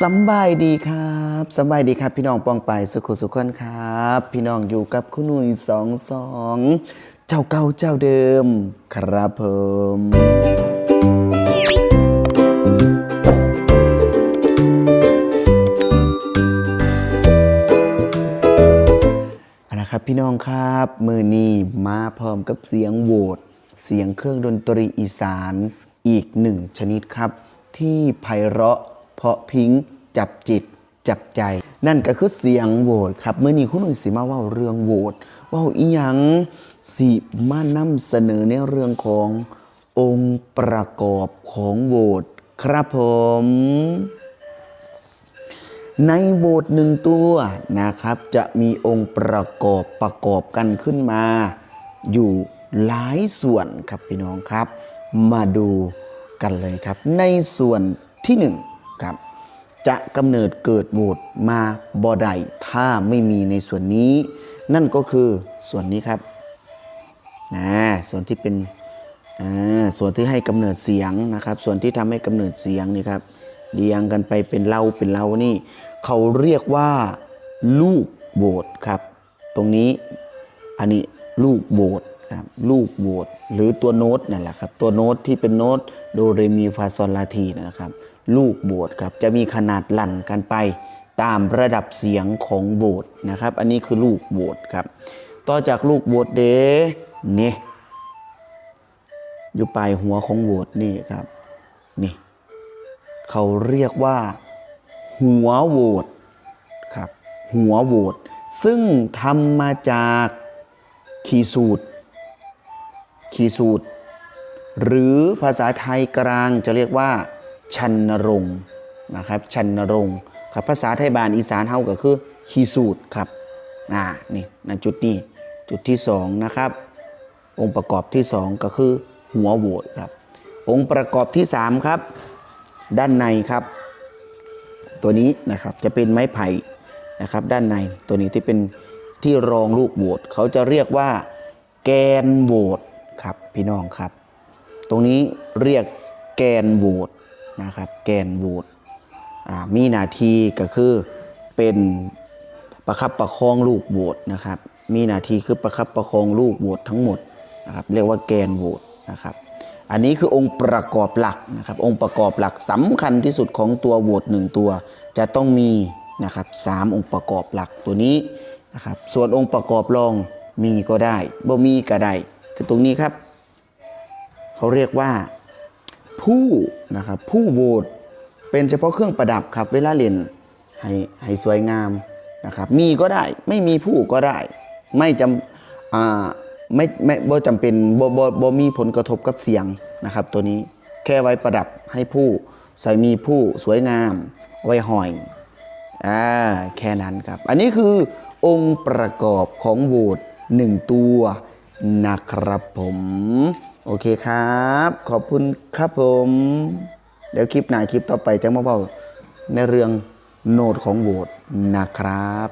สบายดีครับสบายดีครับ พี่น้องปองไปสุขุสุขคนครับ พี่น้องอยู่กับคุณหนุ่ยสองสองเจ้าเก่าเจ้าเดิม ครับผมเอาละครับพี่น้องครับมือนี้มาพร้อมกับเสียงโหวตเสียงเครื่องดนตรีอีสานอีกหนึ่งชนิดครับ ที่ไพเราะ ราะพิงจับจิตจับใจ นั่นก็คือเสียงโหวตครับเมื่อนี้คุณหนุ่ยสิมาว่าเรื่องโหวตว่าอีหยังสิมานำเสนอในเรื่องขององค์ประกอบของโหวตครับผม ในโหวตหนึ่งตัวนะครับ จะมีองค์ประกอบประกอบกันขึ้นมา อยู่หลายส่วนครับพี่น้องครับ มาดูกันเลยครับ ในส่วนที่หนึ่ง ครับจะกำเนิดเกิดโหวตมาบ่ได้ถ้าไม่มีในส่วนนี้ นั่นก็คือส่วนนี้ครับนะส่วนที่เป็นส่วนที่ให้กำเนิดเสียงนะครับ ส่วนที่ทำให้กำเนิดเสียงนี่ครับเรียงกันไปเป็นเล่าเป็นเล่านี่ เขาเรียกว่าลูกโหวตครับ ตรงนี้อันนี้ลูกโหวตครับลูกโหวตหรือตัวโน้ตนั่นแหละครับ ตัวโน้ตที่เป็นโน้ตโดเรมีฟาซอลลาทีนะครับ ลูกโหวตครับจะมีขนาดหลั่นกันไปตามระดับเสียงของโหวตนะครับ อันนี้คือลูกโหวตครับ ต่อจากลูกโหวตเดเนี่ยอยู่ปลายหัวของโหวตนี่ครับนี่เขาเรียกว่า หัวโหวตครับ หัวโหวตซึ่งทำมาจากคีย์สูตรคีย์สูตรหรือภาษาไทยกลางจะเรียกว่า ชันนรงค์นะครับชันนรงค์ครับภาษาไทยบานอีสานเฮาก็คือคีสูตรครับอ่านี่นะจุดนี้จุดที่สองนะครับองค์ประกอบที่สองก็คือหัวโหวตครับ องค์ประกอบที่สามครับ ด้านในครับ ตัวนี้นะครับจะเป็นไม้ไผ่นะครับ ด้านในตัวนี้ที่เป็นที่รองลูกโหวตเขาจะเรียกว่า แกนโหวตครับพี่น้องครับ ตรงนี้เรียกแกนโหวต นะครับแกนโหวตมีหน้าที่ก็คือเป็นประคับประคองลูกโหวตนะครับ มีหน้าที่คือประคับประคองลูกโหวตทั้งหมดนะครับเรียกว่าแกนโหวตนะครับอันนี้คือองค์ประกอบหลักนะครับ องค์ประกอบหลักสำคัญที่สุดของตัวโหวตหนึ่งตัว จะต้องมีนะครับสามองค์ประกอบหลักตัวนี้นะครับส่วนองค์ประกอบรองมีก็ได้บ่มีก็ได้คือตรงนี้ครับ เขาเรียกว่า ผู้นะครับผู้โหวตเป็นเฉพาะเครื่องประดับครับ เวลาเล่นให้ให้สวยงามนะครับมีก็ได้ไม่มีผู้ก็ได้ ไม่จำอ่าไม่ไม่บ่จำเป็นบ่บ่บ่มีผลกระทบกับเสียงนะครับ ตัวนี้แค่ไว้ประดับให้ผู้ใส่มีผู้สวยงาม ไว้หอยอ่าแค่นั้นครับ อันนี้คือองค์ประกอบของโหวตหนึ่งตัว นะครับผม โอเคครับ ขอบคุณครับผม เดี๋ยวคลิปหน้าคลิปต่อไปจะมาเบาในเรื่องโนดของโหวตนะครับ